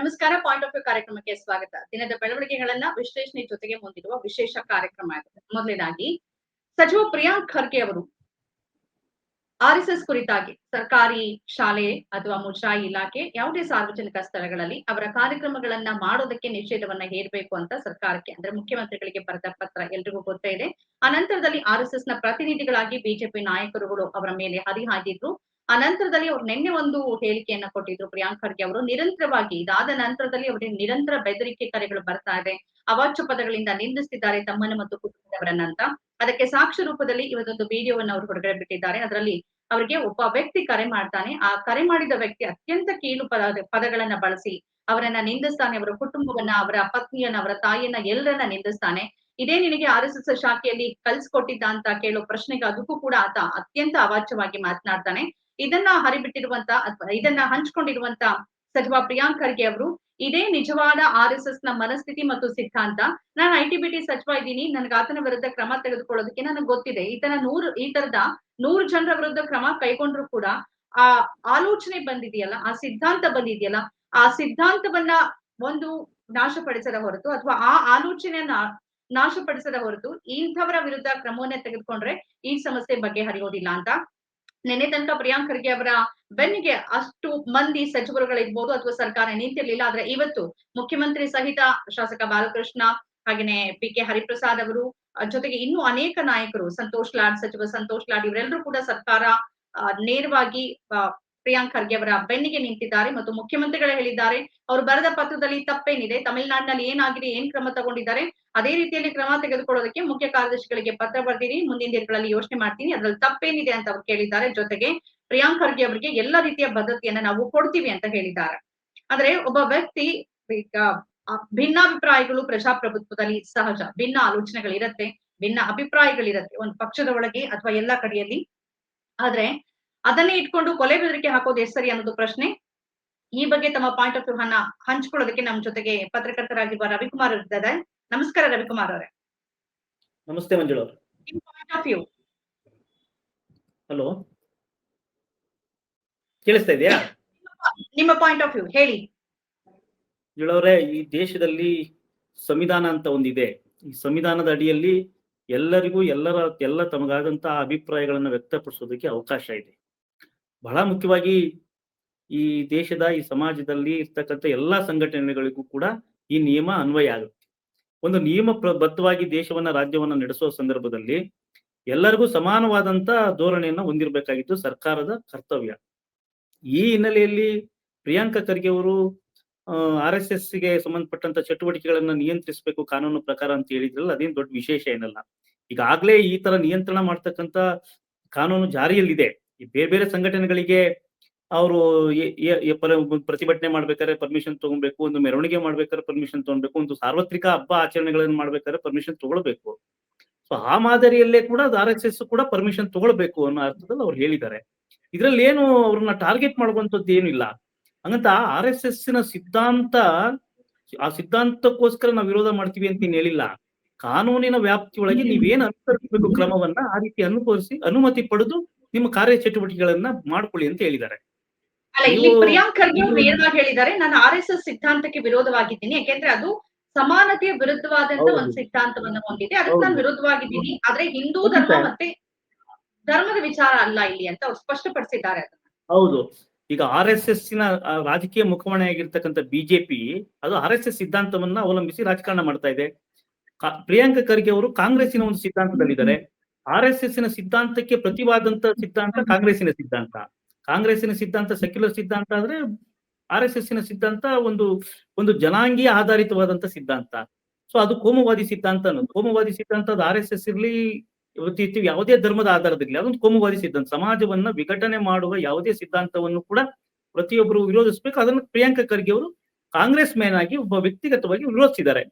ನಮಸ್ಕಾರ point of view ಕಾರ್ಯಕ್ರಮಕ್ಕೆ ಸ್ವಾಗತ. ದಿನದ ಬೆಳವಣಿಗೆಗಳನ್ನ ವಿಶ್ಲೇಷಣೆ ಜೊತೆಗೆ ಹೊಂದಿರುವ ವಿಶೇಷ ಕಾರ್ಯಕ್ರಮ ಆಗಿದೆ ಮೊದಲನೇದಾಗಿ, ಸಚಿವ ಪ್ರಿಯಾಂಕ್ ಖರ್ಗೆ ಅವರು ಆರ್ ಎಸ್ ಎಸ್ ಕುರಿತಾಗಿ ಸರ್ಕಾರಿ ಶಾಲೆ ಅಥವಾ ಮುಜರಾಯಿ ಇಲಾಖೆ ಯಾವುದೇ ಸಾರ್ವಜನಿಕ ಸ್ಥಳಗಳಲ್ಲಿ ಅವರ ಕಾರ್ಯಕ್ರಮಗಳನ್ನ ಮಾಡೋದಕ್ಕೆ ನಿಷೇಧವನ್ನ ಹೇರಬೇಕು ಅಂತ ಸರ್ಕಾರಕ್ಕೆ, ಅಂದ್ರೆ ಮುಖ್ಯಮಂತ್ರಿಗಳಿಗೆ ಬರೆದ ಪತ್ರ ಎಲ್ರಿಗೂ ಗೊತ್ತೇ ಇದೆ. ಆ ನಂತರದಲ್ಲಿ ಆರ್ ಎಸ್ ಎಸ್ನ ಪ್ರತಿನಿಧಿಗಳಾಗಿ ಬಿಜೆಪಿ ನಾಯಕರುಗಳು ಅವರ ಮೇಲೆ ಹರಿಹಾಯ್ದಿದ್ರು. ಆ ನಂತರದಲ್ಲಿ ಅವ್ರು ನಿನ್ನೆ ಒಂದು ಹೇಳಿಕೆಯನ್ನ ಕೊಟ್ಟಿದ್ರು ಪ್ರಿಯಾಂಕ್ ಖರ್ಗೆ ಅವರು. ನಿರಂತರವಾಗಿ ಇದಾದ ನಂತರದಲ್ಲಿ ಅವರಿಗೆ ನಿರಂತರ ಬೆದರಿಕೆ ಕರೆಗಳು ಬರ್ತಾ ಇದೆ. ಅವಾಚ್ಯ ಪದಗಳಿಂದ ನಿಂದಿಸ್ತಿದ್ದಾರೆ ತಮ್ಮನ್ನು ಮತ್ತು ಕುಟುಂಬದವರನ್ನ ಅಂತ ಅದಕ್ಕೆ ಸಾಕ್ಷ್ಯ ರೂಪದಲ್ಲಿ ಇವತ್ತೊಂದು ವಿಡಿಯೋವನ್ನು ಅವರು ಹೊರಗಡೆ ಬಿಟ್ಟಿದ್ದಾರೆ. ಅದರಲ್ಲಿ ಅವರಿಗೆ ಒಬ್ಬ ವ್ಯಕ್ತಿ ಕರೆ ಮಾಡ್ತಾನೆ. ಆ ಕರೆ ಮಾಡಿದ ವ್ಯಕ್ತಿ ಅತ್ಯಂತ ಕೀಳು ಪದ, ಪದಗಳನ್ನ ಬಳಸಿ ಅವರನ್ನ ನಿಂದಿಸ್ತಾನೆ. ಅವರ ಕುಟುಂಬವನ್ನ, ಅವರ ಪತ್ನಿಯನ್ನ, ಅವರ ತಾಯಿಯನ್ನ ಎಲ್ಲರನ್ನ ನಿಂದಿಸ್ತಾನೆ. ಇದೇ ನಿನಗೆ ಆರ್ ಎಸ್ ಎಸ್ ಶಾಖೆಯಲ್ಲಿ ಕಲ್ಸ್ಕೊಟ್ಟಿದ್ದ ಅಂತ ಕೇಳೋ ಪ್ರಶ್ನೆಗೆ ಅದಕ್ಕೂ ಕೂಡ ಆತ ಅತ್ಯಂತ ಅವಾಚ್ಯವಾಗಿ ಮಾತನಾಡ್ತಾನೆ. ಇದನ್ನ ಹರಿಬಿಟ್ಟಿರುವಂತ ಅಥವಾ ಇದನ್ನ ಹಂಚ್ಕೊಂಡಿರುವಂತ ಸಚಿವ ಪ್ರಿಯಾಂಕ್ ಖರ್ಗೆ ಅವರು, ಇದೇ ನಿಜವಾದ ಆರ್ ಎಸ್ ಎಸ್ನ ಮನಸ್ಥಿತಿ ಮತ್ತು ಸಿದ್ಧಾಂತ. ನಾನು ಐ ಟಿ ಬಿ ಟಿ ಸಚಿವ ಇದ್ದೀನಿ, ನನ್ಗೆ ಆತನ ವಿರುದ್ಧ ಕ್ರಮ ತೆಗೆದುಕೊಳ್ಳೋದಕ್ಕೆ ನನಗೆ ಗೊತ್ತಿದೆ. ಈತನ ನೂರು, ಈ ತರದ ನೂರು ಜನರ ವಿರುದ್ಧ ಕ್ರಮ ಕೈಗೊಂಡ್ರು ಕೂಡ ಆ ಆಲೋಚನೆ ಬಂದಿದೆಯಲ್ಲ, ಆ ಸಿದ್ಧಾಂತ ಬಂದಿದೆಯಲ್ಲ, ಆ ಸಿದ್ಧಾಂತವನ್ನ ಒಂದು ನಾಶಪಡಿಸದ ಹೊರತು ಅಥವಾ ಆ ಆಲೋಚನೆಯನ್ನ ನಾಶಪಡಿಸದ ಹೊರತು ಇಂಥವರ ವಿರುದ್ಧ ಕ್ರಮವನ್ನ ತೆಗೆದುಕೊಂಡ್ರೆ ಈ ಸಮಸ್ಯೆ ಬಗ್ಗೆ ಹರಿಯೋದಿಲ್ಲ ಅಂತ. ನಿನ್ನೆ ತನಕ ಪ್ರಿಯಾಂಕ್ ಖರ್ಗೆ ಅವರ ಬೆನ್ನಿಗೆ ಅಷ್ಟು ಮಂದಿ ಸಚಿವರುಗಳಿರ್ಬೋದು ಅಥವಾ ಸರ್ಕಾರ ನಿಂತಿರಲಿಲ್ಲ, ಆದ್ರೆ ಇವತ್ತು ಮುಖ್ಯಮಂತ್ರಿ ಸಹಿತ ಶಾಸಕ ಬಾಲಕೃಷ್ಣ ಹಾಗೇನೆ ಪಿ ಕೆ ಹರಿಪ್ರಸಾದ್ ಅವರು ಜೊತೆಗೆ ಇನ್ನೂ ಅನೇಕ ನಾಯಕರು, ಸಂತೋಷ್ ಲಾಡ್, ಸಚಿವ ಸಂತೋಷ್ ಲಾಡ್, ಇವರೆಲ್ಲರೂ ಕೂಡ ಸರ್ಕಾರ ನೇರವಾಗಿ ಪ್ರಿಯಾಂಕ್ ಖರ್ಗೆ ಅವರ ಬೆನ್ನಿಗೆ ನಿಂತಿದ್ದಾರೆ ಮತ್ತು ಮುಖ್ಯಮಂತ್ರಿಗಳು ಹೇಳಿದ್ದಾರೆ, ಅವರು ಬರೆದ ಪತ್ರದಲ್ಲಿ ತಪ್ಪೇನಿದೆ, ತಮಿಳುನಾಡಿನಲ್ಲಿ ಏನಾಗಿದೆ, ಏನ್ ಕ್ರಮ ತಗೊಂಡಿದ್ದಾರೆ, ಅದೇ ರೀತಿಯಲ್ಲಿ ಕ್ರಮ ತೆಗೆದುಕೊಳ್ಳೋದಕ್ಕೆ ಮುಖ್ಯ ಕಾರ್ಯದರ್ಶಿಗಳಿಗೆ ಪತ್ರ ಬರ್ತೀನಿ ಮುಂದಿನ ದಿನಗಳಲ್ಲಿ ಯೋಚನೆ ಮಾಡ್ತೀನಿ, ಅದ್ರಲ್ಲಿ ತಪ್ಪೇನಿದೆ ಅಂತ ಅವ್ರು ಕೇಳಿದ್ದಾರೆ. ಜೊತೆಗೆ ಪ್ರಿಯಾಂಕ್ ಖರ್ಗೆ ಅವರಿಗೆ ಎಲ್ಲ ರೀತಿಯ ಭದ್ರತೆಯನ್ನ ನಾವು ಕೊಡ್ತೀವಿ ಅಂತ ಹೇಳಿದ್ದಾರೆ. ಅಂದ್ರೆ ಒಬ್ಬ ವ್ಯಕ್ತಿ ಭಿನ್ನಾಭಿಪ್ರಾಯಗಳು ಪ್ರಜಾಪ್ರಭುತ್ವದಲ್ಲಿ ಸಹಜ, ಭಿನ್ನ ಆಲೋಚನೆಗಳಿರತ್ತೆ, ಭಿನ್ನ ಅಭಿಪ್ರಾಯಗಳಿರತ್ತೆ, ಒಂದು ಪಕ್ಷದ ಒಳಗೆ ಅಥವಾ ಎಲ್ಲಾ ಕಡೆಯಲ್ಲಿ. ಆದ್ರೆ ಅದನ್ನೇ ಇಟ್ಕೊಂಡು ಕೊಲೆ ಬೆದರಿಕೆ ಹಾಕೋದು ಎಷ್ಟು ಸರಿ ಅನ್ನೋದು ಪ್ರಶ್ನೆ. ಈ ಬಗ್ಗೆ ತಮ್ಮ ಪಾಯಿಂಟ್ ಆಫ್ ವ್ಯೂ ಅನ್ನ ಹಂಚ್ಕೊಳ್ಳೋದಕ್ಕೆ ನಮ್ಮ ಜೊತೆಗೆ ಪತ್ರಕರ್ತರಾಗಿರುವ ರವಿಕುಮಾರ್ ಇದ್ದಾರೆ. ನಮಸ್ಕಾರ ರವಿಕುಮಾರ್ ಅವರೇ. ನಮಸ್ತೆ ಮಂಜುಳ ನಿಮ್ ಪಾಯಿಂಟ್ ಆಫ್ ವ್ಯೂ. ಹಲೋ. ಕೇಳಿಸ್ತಾ ಇದೆಯಾ? ನಿಮ್ಮ ಪಾಯಿಂಟ್ ಆಫ್ ವ್ಯೂ ಹೇಳಿ. ಮಂಜುಳವ್ರೆ ಈ ದೇಶದಲ್ಲಿ ಸಂವಿಧಾನ ಅಂತ ಒಂದಿದೆ. ಈ ಸಂವಿಧಾನದ ಅಡಿಯಲ್ಲಿ ಎಲ್ಲರಿಗೂ ಎಲ್ಲರ ಎಲ್ಲ ತಮಗಾದಂತಹ ಅಭಿಪ್ರಾಯಗಳನ್ನ ವ್ಯಕ್ತಪಡಿಸೋದಕ್ಕೆ ಅವಕಾಶ ಇದೆ. ಬಹಳ ಮುಖ್ಯವಾಗಿ ಈ ದೇಶದ, ಈ ಸಮಾಜದಲ್ಲಿ ಇರ್ತಕ್ಕಂಥ ಎಲ್ಲಾ ಸಂಘಟನೆಗಳಿಗೂ ಕೂಡ ಈ ನಿಯಮ ಅನ್ವಯ ಆಗುತ್ತೆ. ಒಂದು ನಿಯಮ ಬದ್ಧವಾಗಿ ದೇಶವನ್ನ, ರಾಜ್ಯವನ್ನ ನಡೆಸುವ ಸಂದರ್ಭದಲ್ಲಿ ಎಲ್ಲರಿಗೂ ಸಮಾನವಾದಂತ ಧೋರಣೆಯನ್ನ ಹೊಂದಿರಬೇಕಾಗಿದ್ದು ಸರ್ಕಾರದ ಕರ್ತವ್ಯ. ಈ ಹಿನ್ನೆಲೆಯಲ್ಲಿ ಪ್ರಿಯಾಂಕ ಖರ್ಗೆ ಅವರು ಆರ್ ಎಸ್ ಎಸ್ಗೆ ಸಂಬಂಧಪಟ್ಟಂತ ಚಟುವಟಿಕೆಗಳನ್ನ ನಿಯಂತ್ರಿಸಬೇಕು ಕಾನೂನು ಪ್ರಕಾರ ಅಂತ ಹೇಳಿದ್ರಲ್ಲ, ಅದೇನು ದೊಡ್ಡ ವಿಶೇಷ ಏನಲ್ಲ. ಈಗಾಗ್ಲೇ ಈ ತರ ನಿಯಂತ್ರಣ ಮಾಡ್ತಕ್ಕಂತ ಕಾನೂನು ಜಾರಿಯಲ್ಲಿದೆ. ಈ ಬೇರೆ ಬೇರೆ ಸಂಘಟನೆಗಳಿಗೆ ಅವರು ಪ್ರತಿಭಟನೆ ಮಾಡ್ಬೇಕಾದ್ರೆ ಪರ್ಮಿಷನ್ ತಗೊಬೇಕು ಒಂದು ಮೆರವಣಿಗೆ ಮಾಡ್ಬೇಕಾದ್ರೆ ಪರ್ಮಿಷನ್ ತಗೊಬೇಕು ಒಂದು ಸಾರ್ವತ್ರಿಕ ಹಬ್ಬ ಆಚರಣೆಗಳನ್ನು ಮಾಡ್ಬೇಕಾದ್ರೆ ಪರ್ಮಿಷನ್ ತಗೊಳ್ಬೇಕು. ಸೊ ಆ ಮಾದರಿಯಲ್ಲೇ ಕೂಡ ಆರ್ ಎಸ್ ಎಸ್ ಕೂಡ ಪರ್ಮಿಷನ್ ತಗೊಳ್ಬೇಕು ಅನ್ನೋ ಅರ್ಥದಲ್ಲಿ ಅವ್ರು ಹೇಳಿದ್ದಾರೆ. ಇದ್ರಲ್ಲಿ ಏನು ಅವ್ರನ್ನ ಟಾರ್ಗೆಟ್ ಮಾಡುವಂತದ್ದು ಏನಿಲ್ಲ ಹಂಗಂತ ಆರ್ ಎಸ್ ಎಸ್ನ ಸಿದ್ಧಾಂತ ಆ ಸಿದ್ಧಾಂತಕ್ಕೋಸ್ಕರ ನಾವು ವಿರೋಧ ಮಾಡ್ತೀವಿ ಅಂತ ನೀನ್ ಹೇಳಿಲ್ಲ. ಕಾನೂನಿನ ವ್ಯಾಪ್ತಿಯೊಳಗೆ ನೀವೇನು ಅನುಸರಿಸಬೇಕು ಕ್ರಮವನ್ನ ಆ ರೀತಿ ಅನುಕರಿಸಿ ಅನುಮತಿ ಪಡೆದು ನಿಮ್ಮ ಕಾರ್ಯ ಚಟುವಟಿಕೆಗಳನ್ನ ಮಾಡ್ಕೊಳ್ಳಿ ಅಂತ ಹೇಳಿದ್ದಾರೆ. ಅಲ್ಲ ಇಲ್ಲಿ ಪ್ರಿಯಾಂಕ್ ಖರ್ಗೆ ಅವರು ನೇರವಾಗಿ ಹೇಳಿದ್ದಾರೆ ನಾನು ಆರ್ ಎಸ್ ಎಸ್ ಸಿದ್ಧಾಂತಕ್ಕೆ ವಿರೋಧವಾಗಿದ್ದೀನಿ ಯಾಕೆಂದ್ರೆ ಅದು ಸಮಾನತೆಯ ವಿರುದ್ಧವಾದಂತ ಒಂದು ಸಿದ್ಧಾಂತವನ್ನ ಹೊಂದಿದೆ ಅದಕ್ಕೆ ನಾನು ವಿರುದ್ಧವಾಗಿದ್ದೀನಿ ಆದ್ರೆ ಹಿಂದೂ ಧರ್ಮ ಮತ್ತೆ ಧರ್ಮದ ವಿಚಾರ ಅಲ್ಲ ಇಲ್ಲಿ ಅಂತ ಅವ್ರು ಸ್ಪಷ್ಟಪಡಿಸಿದ್ದಾರೆ ಹೌದು. ಈಗ ಆರ್ ಎಸ್ ಎಸ್ನ ರಾಜಕೀಯ ಮುಖವಾಣಿಯಾಗಿರ್ತಕ್ಕಂಥ ಬಿಜೆಪಿ ಅದು ಆರ್ ಎಸ್ ಎಸ್ ಸಿದ್ಧಾಂತವನ್ನ ಅವಲಂಬಿಸಿ ರಾಜಕಾರಣ ಮಾಡ್ತಾ ಇದೆ. ಪ್ರಿಯಾಂಕ ಖರ್ಗೆ ಅವರು ಕಾಂಗ್ರೆಸ್ಸಿನ ಒಂದು ಸಿದ್ಧಾಂತದಲ್ಲಿದ್ದಾರೆ. ಆರ್ ಎಸ್ ಎಸ್ನ ಸಿದ್ಧಾಂತಕ್ಕೆ ಪ್ರತಿವಾದಂತ ಸಿದ್ಧಾಂತ ಕಾಂಗ್ರೆಸ್ಸಿನ ಸಿದ್ಧಾಂತ. ಕಾಂಗ್ರೆಸ್ಸಿನ ಸಿದ್ಧಾಂತ ಸೆಕ್ಯುಲರ್ ಸಿದ್ಧಾಂತ ಆದ್ರೆ ಆರ್ ಎಸ್ ಎಸ್ನ ಸಿದ್ಧಾಂತ ಒಂದು ಒಂದು ಜನಾಂಗೀಯ ಆಧಾರಿತವಾದಂತ ಸಿದ್ಧಾಂತ. ಸೊ ಅದು ಕೋಮುವಾದಿ ಸಿದ್ಧಾಂತ ಅನ್ನೋದು. ಕೋಮುವಾದಿ ಸಿದ್ಧಾಂತ ಅದು ಆರ್ ಎಸ್ ಎಸ್ ಇರ್ಲಿ ಯಾವುದೇ ಧರ್ಮದ ಆಧಾರದಲ್ಲಿ ಅದೊಂದು ಕೋಮುವಾದಿ ಸಿದ್ಧಾಂತ. ಸಮಾಜವನ್ನ ವಿಘಟನೆ ಮಾಡುವ ಯಾವುದೇ ಸಿದ್ಧಾಂತವನ್ನು ಕೂಡ ಪ್ರತಿಯೊಬ್ಬರು ವಿರೋಧಿಸಬೇಕು. ಅದನ್ನು ಪ್ರಿಯಾಂಕ ಖರ್ಗೆ ಅವರು ಕಾಂಗ್ರೆಸ್ ಮೇನ್ ಆಗಿ ಒಬ್ಬ ವ್ಯಕ್ತಿಗತವಾಗಿ ವಿರೋಧಿಸಿದ್ದಾರೆ.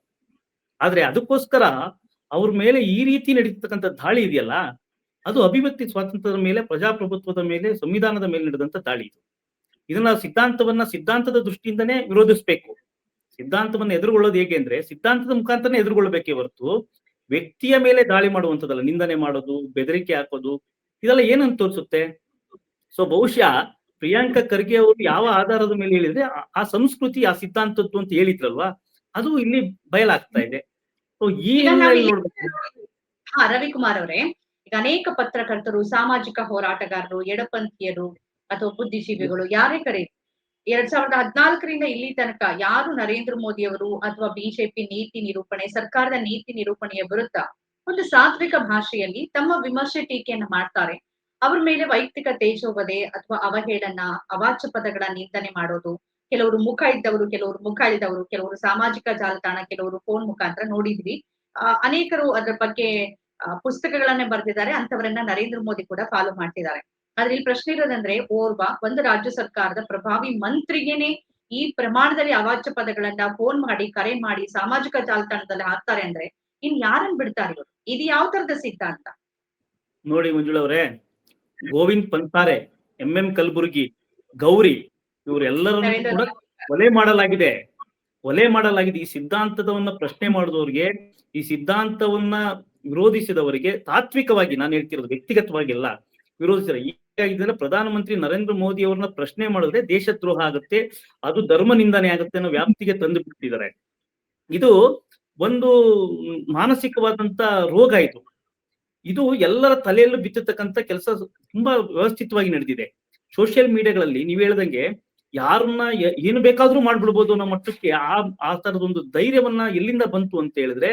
ಆದ್ರೆ ಅದಕ್ಕೋಸ್ಕರ ಅವ್ರ ಮೇಲೆ ಈ ರೀತಿ ನಡೀತಕ್ಕಂಥ ದಾಳಿ ಇದೆಯಲ್ಲ, ಅದು ಅಭಿವ್ಯಕ್ತಿ ಸ್ವಾತಂತ್ರ್ಯದ ಮೇಲೆ, ಪ್ರಜಾಪ್ರಭುತ್ವದ ಮೇಲೆ, ಸಂವಿಧಾನದ ಮೇಲೆ ನಡೆದಂತ ದಾಳಿ ಇದು. ಇದನ್ನ ಸಿದ್ಧಾಂತವನ್ನ ಸಿದ್ಧಾಂತದ ದೃಷ್ಟಿಯಿಂದನೇ ವಿರೋಧಿಸಬೇಕು. ಸಿದ್ಧಾಂತವನ್ನ ಎದುರುಗೊಳ್ಳೋದು ಹೇಗೆ ಅಂದ್ರೆ, ಸಿದ್ಧಾಂತದ ಮುಖಾಂತರನೇ ಎದುರುಗೊಳ್ಳಬೇಕೇ ಹೊರತು ವ್ಯಕ್ತಿಯ ಮೇಲೆ ದಾಳಿ ಮಾಡುವಂಥದ್ದಲ್ಲ, ನಿಂದನೆ ಮಾಡೋದು, ಬೆದರಿಕೆ ಹಾಕೋದು, ಇದೆಲ್ಲ ಏನಂತ ತೋರಿಸುತ್ತೆ? ಸೊ ಬಹುಶಃ ಪ್ರಿಯಾಂಕಾ ಖರ್ಗೆ ಅವರು ಯಾವ ಆಧಾರದ ಮೇಲೆ ಹೇಳಿದ್ರೆ ಆ- ಸಂಸ್ಕೃತಿ, ಆ ಸಿದ್ಧಾಂತದ್ದು ಅಂತ ಹೇಳಿದ್ರಲ್ವಾ, ಅದು ಇಲ್ಲಿ ಬಯಲಾಗ್ತಾ ಇದೆ. ಈ ಹಾ ರವಿಕುಮಾರ್ ಅವರೇ ಈಗ ಅನೇಕ ಪತ್ರಕರ್ತರು ಸಾಮಾಜಿಕ ಹೋರಾಟಗಾರರು ಎಡಪಂಥೀಯರು ಅಥವಾ ಬುದ್ಧಿಜೀವಿಗಳು ಯಾರೇ ಕರೆ ಎರಡ್ ಸಾವಿರದ ಹದಿನಾಲ್ಕರಿಂದ ಇಲ್ಲಿ ತನಕ ಯಾರು ನರೇಂದ್ರ ಮೋದಿ ಅವರು ಅಥವಾ ಬಿಜೆಪಿ ನೀತಿ ನಿರೂಪಣೆ ಸರ್ಕಾರದ ನೀತಿ ನಿರೂಪಣೆಯ ವಿರುದ್ಧ ಒಂದು ಸಾತ್ವಿಕ ಭಾಷೆಯಲ್ಲಿ ತಮ್ಮ ವಿಮರ್ಶೆ ಟೀಕೆಯನ್ನು ಮಾಡ್ತಾರೆ ಅವ್ರ ಮೇಲೆ ವೈಯಕ್ತಿಕ ತೇಜೋವಧೆ ಅಥವಾ ಅವಹೇಳನ ಅವಾಚ್ಯ ಪದಗಳ ನಿಂದನೆ ಮಾಡೋದು ಕೆಲವರು ಮುಖ ಇದ್ದವರು, ಕೆಲವರು ಮುಖ ಕೆಲವರು ಸಾಮಾಜಿಕ ಜಾಲತಾಣ, ಕೆಲವರು ಫೋನ್ ಮುಖಾಂತರ ನೋಡಿದ್ವಿ. ಅನೇಕರು ಅದರ ಬಗ್ಗೆ ಪುಸ್ತಕಗಳನ್ನೇ ಬರೆದಿದ್ದಾರೆ. ಅಂತವರನ್ನ ನರೇಂದ್ರ ಮೋದಿ ಕೂಡ ಫಾಲೋ ಮಾಡ್ತಿದ್ದಾರೆ. ಆದ್ರೆ ಇಲ್ಲಿ ಪ್ರಶ್ನೆ ಇರೋದಂದ್ರೆ, ಓರ್ವ ಒಂದು ರಾಜ್ಯ ಸರ್ಕಾರದ ಪ್ರಭಾವಿ ಮಂತ್ರಿಗೇನೆ ಈ ಪ್ರಮಾಣದಲ್ಲಿ ಅವಾಚ್ಯ ಪದಗಳನ್ನ ಫೋನ್ ಮಾಡಿ, ಕರೆ ಮಾಡಿ, ಸಾಮಾಜಿಕ ಜಾಲತಾಣದಲ್ಲಿ ಹಾಕ್ತಾರೆ ಅಂದ್ರೆ ಇನ್ ಯಾರನ್ನ ಬಿಡ್ತಾರೆ ಇವರು? ಇದು ಯಾವ ತರದ ಸಿದ್ಧಾಂತ? ನೋಡಿ ಮಂಜುಳವ್ರೆ ಗೋವಿಂದ್ ಪಂತಾರೆ ಎಂ ಎಂ ಕಲಬುರ್ಗಿ, ಗೌರಿ ಇವರೆಲ್ಲರನ್ನು ಕೂಡ ಕೊಲೆ ಮಾಡಲಾಗಿದೆ. ಕೊಲೆ ಮಾಡಲಾಗಿದೆ. ಈ ಸಿದ್ಧಾಂತದವನ್ನ ಪ್ರಶ್ನೆ ಮಾಡಿದವರಿಗೆ ಈ ಸಿದ್ಧಾಂತವನ್ನ ವಿರೋಧಿಸಿದವರಿಗೆ ತಾತ್ವಿಕವಾಗಿ ನಾನು ಹೇಳ್ತಿರೋದು ವ್ಯಕ್ತಿಗತವಾಗಿ ಅಲ್ಲ ವಿರೋಧಿಸಿದ ಇದನ್ನ ಪ್ರಧಾನಮಂತ್ರಿ ನರೇಂದ್ರ ಮೋದಿ ಅವ್ರನ್ನ ಪ್ರಶ್ನೆ ಮಾಡಿದ್ರೆ ದೇಶದ್ರೋಹ ಆಗುತ್ತೆ ಅದು ಧರ್ಮ ನಿಂದನೆ ಆಗುತ್ತೆ ಅನ್ನೋ ವ್ಯಾಪ್ತಿಗೆ ತಂದು ಬಿಟ್ಟಿದ್ದಾರೆ. ಇದು ಒಂದು ಮಾನಸಿಕವಾದಂತ ರೋಗ ಇದು. ಇದು ಎಲ್ಲರ ತಲೆಯಲ್ಲೂ ಬಿತ್ತತಕ್ಕಂತ ಕೆಲಸ ತುಂಬಾ ವ್ಯವಸ್ಥಿತವಾಗಿ ನಡೆದಿದೆ. ಸೋಷಿಯಲ್ ಮೀಡಿಯಾಗಳಲ್ಲಿ ನೀವು ಹೇಳ್ದಂಗೆ ಯಾರನ್ನ ಏನು ಬೇಕಾದ್ರೂ ಮಾಡ್ಬಿಡ್ಬೋದು ಅನ್ನೋ ಮಟ್ಟಕ್ಕೆ ಆ ಆ ತರದೊಂದು ಧೈರ್ಯವನ್ನ ಎಲ್ಲಿಂದ ಬಂತು ಅಂತ ಹೇಳಿದ್ರೆ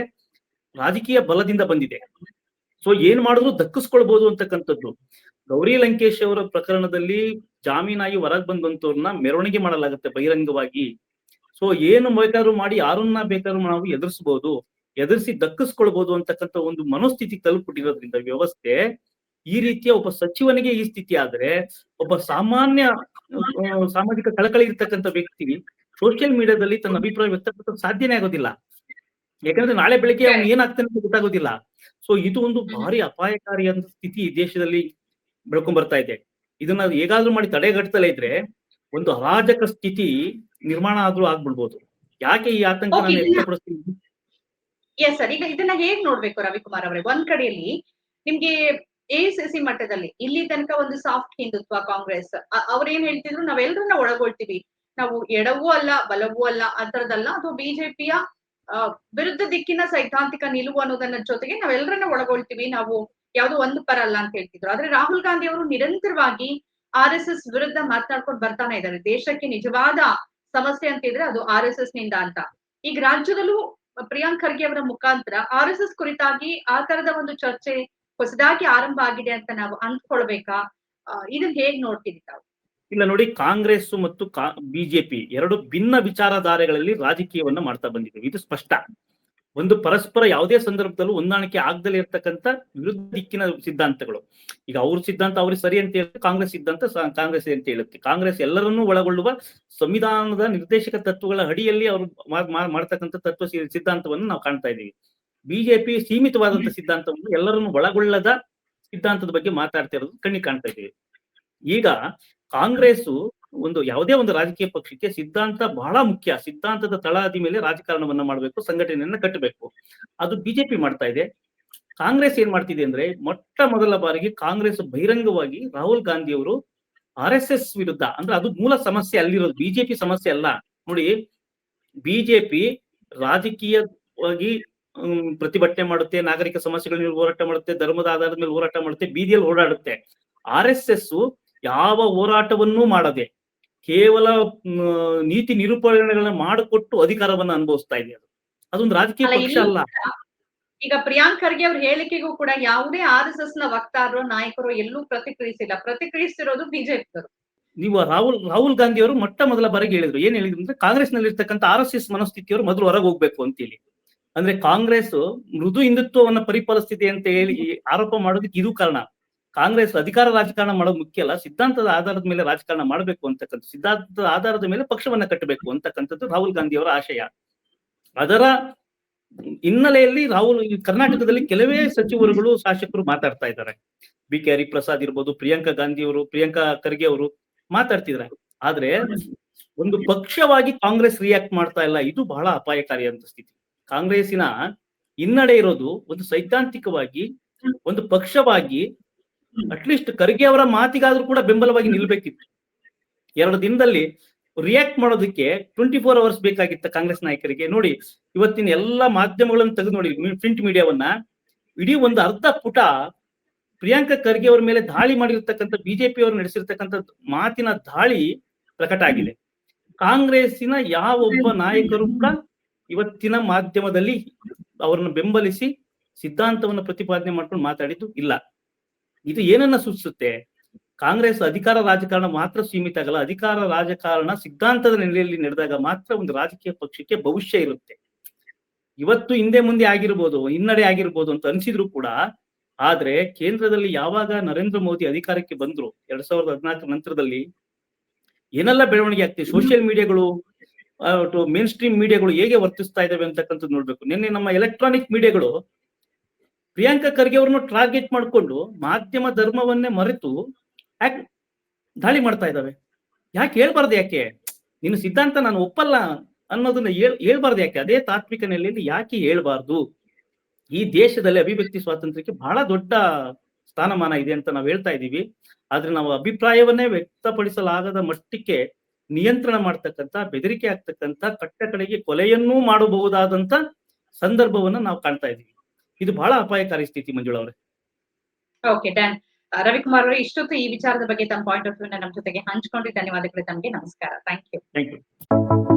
ರಾಜಕೀಯ ಬಲದಿಂದ ಬಂದಿದೆ. ಸೊ ಏನ್ ಮಾಡಿದ್ರು ದಕ್ಕಿಸ್ಕೊಳ್ಬಹುದು ಅಂತಕ್ಕಂಥದ್ದು. ಗೌರಿ ಲಂಕೇಶ್ ಅವರ ಪ್ರಕರಣದಲ್ಲಿ ಜಾಮೀನಾಗಿ ಹೊರಗ್ ಬಂದಂತವ್ರನ್ನ ಮೆರವಣಿಗೆ ಮಾಡಲಾಗುತ್ತೆ ಬಹಿರಂಗವಾಗಿ. ಸೊ ಏನು ಬೇಕಾದ್ರೂ ಮಾಡಿ ಯಾರನ್ನ ಬೇಕಾದ್ರೂ ನಾವು ಎದುರಿಸಬಹುದು ಎದುರಿಸಿ ದಕ್ಕಿಸ್ಕೊಳ್ಬಹುದು ಅಂತಕ್ಕಂಥ ಒಂದು ಮನೋಸ್ಥಿತಿ ತಲುಪಿಟ್ಟಿರೋದ್ರಿಂದ ವ್ಯವಸ್ಥೆ ಈ ರೀತಿಯ ಒಬ್ಬ ಸಚಿವನಿಗೆ ಈ ಸ್ಥಿತಿ ಆದ್ರೆ ಒಬ್ಬ ಸಾಮಾನ್ಯ ಸಾಮಾಜಿಕ ಕಳಕಳಿ ಇರ್ತಕ್ಕಂಥ ವ್ಯಕ್ತಿ ಸೋಷಿಯಲ್ ಮೀಡಿಯಾದಲ್ಲಿ ತನ್ನ ಅಭಿಪ್ರಾಯ ವ್ಯಕ್ತಪಡಿಸೋಕೆ ಸಾಧ್ಯನೇ ಆಗೋದಿಲ್ಲ. ಯಾಕಂದ್ರೆ ನಾಳೆ ಬೆಳಿಗ್ಗೆ ಅವ್ನು ಏನಾಗ್ತಾನೆ ಅಂತ ಗೊತ್ತಾಗೋದಿಲ್ಲ. ಸೊ ಇದು ಒಂದು ಭಾರಿ ಅಪಾಯಕಾರಿಯಾದ ಸ್ಥಿತಿ ಈ ದೇಶದಲ್ಲಿ ಬೆಳ್ಕೊಂಡ್ ಬರ್ತಾ ಇದೆ. ಇದನ್ನ ಹೇಗಾದ್ರೂ ಮಾಡಿ ತಡೆಗಟ್ಟಲೇ ಇದ್ರೆ ಒಂದು ಅರಾಜಕ ಸ್ಥಿತಿ ನಿರ್ಮಾಣ ಆದ್ರೂ ಆಗ್ಬಿಡ್ಬೋದು. ಯಾಕೆ ಈ ಆತಂಕ ನಾನು ವ್ಯಕ್ತಪಡಿಸ್ತೀನಿ? ಎಸ್ ಸರ್ ಈಗ ಇದನ್ನ ಹೇಗ್ ನೋಡ್ಬೇಕು ರವಿಕುಮಾರ್ ಅವರೇ? ಒಂದ್ ಕಡೆಯಲ್ಲಿ ನಿಮ್ಗೆ ಎಸಿಸಿ ಮಟ್ಟದಲ್ಲಿ, ಇಲ್ಲಿ ತನಕ ಒಂದು ಸಾಫ್ಟ್ ಹಿಂದುತ್ವ ಕಾಂಗ್ರೆಸ್. ಅವ್ರೇನ್ ಹೇಳ್ತಿದ್ರು ನಾವೆಲ್ಲರನ್ನ ಒಳಗೊಳ್ತೀವಿ. ನಾವು ಎಡವೂ ಅಲ್ಲ, ಬಲವೂ ಅಲ್ಲ ಆ ತರದಲ್ಲ ಅಥವಾ ಬಿಜೆಪಿಯ ವಿರುದ್ಧ ದಿಕ್ಕಿನ ಸೈದ್ಧಾಂತಿಕ ನಿಲುವು ಅನ್ನೋದನ್ನ ಜೊತೆಗೆ ನಾವೆಲ್ಲರನ್ನ ಒಳಗೊಳ್ತೀವಿ. ನಾವು ಯಾವ್ದೋ ಒಂದು ಪರ ಅಲ್ಲ ಅಂತ ಹೇಳ್ತಿದ್ರು. ಆದ್ರೆ ರಾಹುಲ್ ಗಾಂಧಿ ಅವರು ನಿರಂತರವಾಗಿ ಆರ್ ಎಸ್ ಎಸ್ ವಿರುದ್ಧ ಮಾತನಾಡ್ಕೊಂಡು ಬರ್ತಾನೆ ಇದ್ದಾರೆ. ದೇಶಕ್ಕೆ ನಿಜವಾದ ಸಮಸ್ಯೆ ಅಂತ ಇದ್ರೆ ಅದು ಆರ್ ಎಸ್ ಎಸ್ನಿಂದ ಅಂತ. ಈಗ ರಾಜ್ಯದಲ್ಲೂ ಪ್ರಿಯಾಂಕ್ ಖರ್ಗೆ ಅವರ ಮುಖಾಂತರ ಆರ್ ಎಸ್ ಎಸ್ ಕುರಿತಾಗಿ ಆ ತರದ ಒಂದು ಚರ್ಚೆ ಹೊಸದಾಗಿ ಆರಂಭ ಆಗಿದೆ ಅಂತ ನಾವು ಅಂದ್ಕೊಳ್ಬೇಕಾ? ಇದನ್ನ ಹೇಗ್ ನೋಡ್ತೀವಿ ತಾವು? ಇಲ್ಲ ನೋಡಿ, ಕಾಂಗ್ರೆಸ್ ಮತ್ತು ಬಿಜೆಪಿ ಎರಡು ಭಿನ್ನ ವಿಚಾರಧಾರೆಗಳಲ್ಲಿ ರಾಜಕೀಯವನ್ನ ಮಾಡ್ತಾ ಬಂದಿದೆ. ಇದು ಸ್ಪಷ್ಟ. ಒಂದು ಪರಸ್ಪರ ಯಾವುದೇ ಸಂದರ್ಭದಲ್ಲೂ ಹೊಂದಾಣಿಕೆ ಆಗದಲ್ಲೇ ಇರ್ತಕ್ಕಂಥ ವಿರುದ್ಧ ದಿಕ್ಕಿನ ಸಿದ್ಧಾಂತಗಳು. ಈಗ ಅವ್ರ ಸಿದ್ಧಾಂತ ಅವ್ರಿಗೆ ಸರಿ ಅಂತ ಹೇಳುತ್ತೆ, ಕಾಂಗ್ರೆಸ್ ಸಿದ್ಧಾಂತ ಕಾಂಗ್ರೆಸ್ ಅಂತ ಹೇಳುತ್ತೆ. ಕಾಂಗ್ರೆಸ್ ಎಲ್ಲರನ್ನೂ ಒಳಗೊಳ್ಳುವ ಸಂವಿಧಾನದ ನಿರ್ದೇಶಕ ತತ್ವಗಳ ಅಡಿಯಲ್ಲಿ ಅವರು ಮಾಡ್ತಕ್ಕಂಥ ತತ್ವ ಸಿದ್ಧಾಂತವನ್ನು ನಾವು ಕಾಣ್ತಾ ಇದ್ದೀವಿ. ಬಿಜೆಪಿ ಸೀಮಿತವಾದಂತಹ ಸಿದ್ಧಾಂತವನ್ನು ಎಲ್ಲರನ್ನು ಒಳಗೊಳ್ಳದ ಸಿದ್ಧಾಂತದ ಬಗ್ಗೆ ಮಾತಾಡ್ತಾ ಇರೋದು ಕಣ್ಣಿ ಕಾಣ್ತಾ ಇದ್ದೀವಿ. ಈಗ ಕಾಂಗ್ರೆಸ್ ಒಂದು ಯಾವುದೇ ಒಂದು ರಾಜಕೀಯ ಪಕ್ಷಕ್ಕೆ ಸಿದ್ಧಾಂತ ಬಹಳ ಮುಖ್ಯ. ಸಿದ್ಧಾಂತದ ತಳಹದಿ ಮೇಲೆ ರಾಜಕಾರಣವನ್ನ ಮಾಡಬೇಕು, ಸಂಘಟನೆಯನ್ನ ಕಟ್ಟಬೇಕು. ಅದು ಬಿಜೆಪಿ ಮಾಡ್ತಾ ಇದೆ. ಕಾಂಗ್ರೆಸ್ ಏನ್ ಮಾಡ್ತಿದೆ ಅಂದ್ರೆ ಮೊಟ್ಟ ಮೊದಲ ಬಾರಿಗೆ ಕಾಂಗ್ರೆಸ್ ಬಹಿರಂಗವಾಗಿ ರಾಹುಲ್ ಗಾಂಧಿ ಅವರು ಆರ್ ವಿರುದ್ಧ, ಅಂದ್ರೆ ಅದು ಮೂಲ ಸಮಸ್ಯೆ ಅಲ್ಲಿರೋದು, ಬಿಜೆಪಿ ಸಮಸ್ಯೆ ಅಲ್ಲ. ನೋಡಿ, ಬಿಜೆಪಿ ರಾಜಕೀಯವಾಗಿ ಪ್ರತಿಭಟನೆ ಮಾಡುತ್ತೆ ನಾಗರಿಕ ಸಮಸ್ಯೆಗಳ ಮೇಲೆ ಹೋರಾಟ ಮಾಡುತ್ತೆ ಧರ್ಮದ ಆಧಾರದ ಮೇಲೆ ಹೋರಾಟ ಮಾಡುತ್ತೆ ಬೀದಿಯಲ್ಲಿ ಓಡಾಡುತ್ತೆ. ಆರ್ ಎಸ್ ಎಸ್ ಯಾವ ಹೋರಾಟವನ್ನೂ ಮಾಡದೆ ಕೇವಲ ನೀತಿ ನಿರೂಪಣೆಗಳನ್ನ ಮಾಡಿಕೊಟ್ಟು ಅಧಿಕಾರವನ್ನ ಅನುಭವಿಸ್ತಾ ಇದೆ ಅದು. ಅದೊಂದು ರಾಜಕೀಯ ಅಲ್ಲ, ಪಕ್ಷ ಅಲ್ಲ. ಈಗ ಪ್ರಿಯಾಂಕ್ ಖರ್ಗೆ ಅವ್ರ ಹೇಳಿಕೆಗೂ ಕೂಡ ಯಾವುದೇ ಆರ್ ಎಸ್ ಎಸ್ನ ವಕ್ತಾರರು ನಾಯಕರು ಎಲ್ಲೂ ಪ್ರತಿಕ್ರಿಯಿಸಿಲ್ಲ. ಪ್ರತಿಕ್ರಿಯಿಸಿರೋದು ಬಿಜೆಪಿ ನೀವು ರಾಹುಲ್ ರಾಹುಲ್ ಗಾಂಧಿ ಅವರು ಮೊಟ್ಟ ಮೊದಲ ಬಾರಿಗೆ ಹೇಳಿದ್ರು. ಏನ್ ಹೇಳಿದ್ರು ಅಂದ್ರೆ ಕಾಂಗ್ರೆಸ್ನಲ್ಲಿ ಇರ್ತಕ್ಕಂಥ ಆರ್ ಎಸ್ ಎಸ್ ಮನಸ್ಥಿತಿಯವರು ಮೊದಲು ಹೊರಗೆ ಹೋಗ್ಬೇಕು ಅಂತೇಳಿ. ಅಂದ್ರೆ ಕಾಂಗ್ರೆಸ್ ಮೃದು ಹಿಂದುತ್ವವನ್ನ ಪರಿಪಾಲಿಸ್ತಿದೆ ಅಂತ ಹೇಳಿ ಆರೋಪ ಮಾಡೋದಕ್ಕೆ ಇದು ಕಾರಣ. ಕಾಂಗ್ರೆಸ್ ಅಧಿಕಾರ ರಾಜಕಾರಣ ಮಾಡೋದು ಮುಖ್ಯ ಅಲ್ಲ, ಸಿದ್ಧಾಂತದ ಆಧಾರದ ಮೇಲೆ ರಾಜಕಾರಣ ಮಾಡಬೇಕು ಅಂತಕ್ಕಂಥ ಸಿದ್ಧಾಂತದ ಆಧಾರದ ಮೇಲೆ ಪಕ್ಷವನ್ನ ಕಟ್ಟಬೇಕು ಅಂತಕ್ಕಂಥದ್ದು ರಾಹುಲ್ ಗಾಂಧಿ ಅವರ ಆಶಯ. ಅದರ ಹಿನ್ನೆಲೆಯಲ್ಲಿ ರಾಹುಲ್ ಕರ್ನಾಟಕದಲ್ಲಿ ಕೆಲವೇ ಸಚಿವರುಗಳು, ಶಾಸಕರು ಮಾತಾಡ್ತಾ ಇದ್ದಾರೆ. ಬಿ ಕೆ ಹರಿಪ್ರಸಾದ್ ಇರ್ಬೋದು, ಪ್ರಿಯಾಂಕಾ ಗಾಂಧಿ ಅವರು, ಪ್ರಿಯಾಂಕಾ ಖರ್ಗೆ ಅವರು ಮಾತಾಡ್ತಿದ್ದಾರೆ. ಆದ್ರೆ ಒಂದು ಪಕ್ಷವಾಗಿ ಕಾಂಗ್ರೆಸ್ ರಿಯಾಕ್ಟ್ ಮಾಡ್ತಾ ಇಲ್ಲ, ಇದು ಬಹಳ ಅಪಾಯಕಾರಿ ಅಂತ ಸ್ಥಿತಿ. ಕಾಂಗ್ರೆಸ್ಸಿನ ಹಿನ್ನಡೆ ಇರೋದು ಒಂದು ಸೈದ್ಧಾಂತಿಕವಾಗಿ, ಒಂದು ಪಕ್ಷವಾಗಿ ಅಟ್ಲೀಸ್ಟ್ ಖರ್ಗೆ ಅವರ ಮಾತಿಗಾದ್ರೂ ಕೂಡ ಬೆಂಬಲವಾಗಿ ನಿಲ್ಬೇಕಿತ್ತು. ಎರಡು ದಿನದಲ್ಲಿ ರಿಯಾಕ್ಟ್ ಮಾಡೋದಕ್ಕೆ ಟ್ವೆಂಟಿ ಫೋರ್ ಅವರ್ಸ್ ಬೇಕಾಗಿತ್ತ ಕಾಂಗ್ರೆಸ್ ನಾಯಕರಿಗೆ. ನೋಡಿ, ಇವತ್ತಿನ ಎಲ್ಲಾ ಮಾಧ್ಯಮಗಳನ್ನು ತೆಗೆದು ನೋಡಿ ಪ್ರಿಂಟ್ ಮೀಡಿಯಾವನ್ನ ಇಡೀ ಒಂದು ಅರ್ಧ ಪುಟ ಪ್ರಿಯಾಂಕಾ ಖರ್ಗೆ ಅವರ ಮೇಲೆ ದಾಳಿ ಮಾಡಿರ್ತಕ್ಕಂತ ಬಿಜೆಪಿ ಅವರು ನಡೆಸಿರ್ತಕ್ಕಂತ ಮಾತಿನ ದಾಳಿ ಪ್ರಕಟ ಆಗಿದೆ. ಕಾಂಗ್ರೆಸ್ಸಿನ ಯಾವೊಬ್ಬ ನಾಯಕರು ಕೂಡ ಇವತ್ತಿನ ಮಾಧ್ಯಮದಲ್ಲಿ ಅವರನ್ನು ಬೆಂಬಲಿಸಿ ಸಿದ್ಧಾಂತವನ್ನು ಪ್ರತಿಪಾದನೆ ಮಾಡ್ಕೊಂಡು ಮಾತಾಡಿದ್ದು ಇಲ್ಲ. ಇದು ಏನನ್ನ ಸೂಚಿಸುತ್ತೆ? ಕಾಂಗ್ರೆಸ್ ಅಧಿಕಾರ ರಾಜಕಾರಣ ಮಾತ್ರ ಸೀಮಿತ ಆಗಲ್ಲ. ಅಧಿಕಾರ ರಾಜಕಾರಣ ಸಿದ್ಧಾಂತದ ನೆಲೆಯಲ್ಲಿ ನಡೆದಾಗ ಮಾತ್ರ ಒಂದು ರಾಜಕೀಯ ಪಕ್ಷಕ್ಕೆ ಭವಿಷ್ಯ ಇರುತ್ತೆ. ಇವತ್ತು ಹಿಂದೆ ಮುಂದೆ ಆಗಿರ್ಬೋದು, ಹಿನ್ನಡೆ ಆಗಿರ್ಬೋದು ಅಂತ ಅನ್ಸಿದ್ರು ಕೂಡ, ಆದ್ರೆ ಕೇಂದ್ರದಲ್ಲಿ ಯಾವಾಗ ನರೇಂದ್ರ ಮೋದಿ ಅಧಿಕಾರಕ್ಕೆ ಬಂದ್ರು ಎರಡ್ ಸಾವಿರದ ಹದಿನಾಲ್ಕರ ನಂತರದಲ್ಲಿ, ಏನೆಲ್ಲ ಬೆಳವಣಿಗೆ ಆಗ್ತಿದೆ? ಸೋಷಿಯಲ್ ಮೀಡಿಯಾಗಳು ಮೇನ್ ಸ್ಟ್ರೀಮ್ ಮೀಡಿಯಾಗಳು ಹೇಗೆ ವರ್ತಿಸ್ತಾ ಇದಾವೆ ಅಂತಕ್ಕಂಥದ್ದು ನೋಡ್ಬೇಕು. ನಿನ್ನೆ ನಮ್ಮ ಎಲೆಕ್ಟ್ರಾನಿಕ್ ಮೀಡಿಯಾಗಳು ಪ್ರಿಯಾಂಕಾ ಖರ್ಗೆ ಅವ್ರನ್ನ ಟಾರ್ಗೆಟ್ ಮಾಡಿಕೊಂಡು ಮಾಧ್ಯಮ ಧರ್ಮವನ್ನೇ ಮರೆತು ಯಾಕೆ ದಾಳಿ ಮಾಡ್ತಾ ಇದ್ದಾವೆ ಯಾಕೆ ಹೇಳ್ಬಾರ್ದು ಯಾಕೆ? ನಿನ್ನ ಸಿದ್ಧಾಂತ ನಾನು ಒಪ್ಪಲ್ಲ ಅನ್ನೋದನ್ನ ಹೇಳ್, ಹೇಳ್ಬಾರ್ದು ಯಾಕೆ? ಅದೇ ತಾತ್ವಿಕ ನೆಲೆಯಲ್ಲಿ ಯಾಕೆ ಹೇಳ್ಬಾರ್ದು? ಈ ದೇಶದಲ್ಲಿ ಅಭಿವ್ಯಕ್ತಿ ಸ್ವಾತಂತ್ರ್ಯಕ್ಕೆ ಬಹಳ ದೊಡ್ಡ ಸ್ಥಾನಮಾನ ಇದೆ ಅಂತ ನಾವು ಹೇಳ್ತಾ ಇದ್ದೀವಿ ಆದ್ರೆ ನಾವು ಅಭಿಪ್ರಾಯವನ್ನೇ ವ್ಯಕ್ತಪಡಿಸಲಾಗದ ಮಟ್ಟಕ್ಕೆ ನಿಯಂತ್ರಣ ಮಾಡ್ತಕ್ಕಂಥ ಬೆದರಿಕೆ ಆಗ್ತಕ್ಕಂಥ ಕಟ್ಟ ಕಡೆಗೆ ಕೊಲೆಯನ್ನೂ ಮಾಡಬಹುದಾದಂತ ಸಂದರ್ಭವನ್ನ ನಾವು ಕಾಣ್ತಾ ಇದ್ದೀವಿ. ಇದು ಬಹಳ ಅಪಾಯಕಾರಿ ಸ್ಥಿತಿ ಮಂಜುಳ ಅವರೇ. ಓಕೆ ಡನ್ ರವಿಕುಮಾರ್ ಅವರು ಇಷ್ಟೊತ್ತು ಈ ವಿಚಾರದ ಬಗ್ಗೆ ತಮ್ಮ ಪಾಯಿಂಟ್ ಆಫ್ ವ್ಯೂ ನಮ್ಮ ಜೊತೆಗೆ ಹಂಚ್ಕೊಂಡ್ರೆ ಧನ್ಯವಾದಗಳು ತಮಗೆ. ನಮಸ್ಕಾರ. Thank you thank you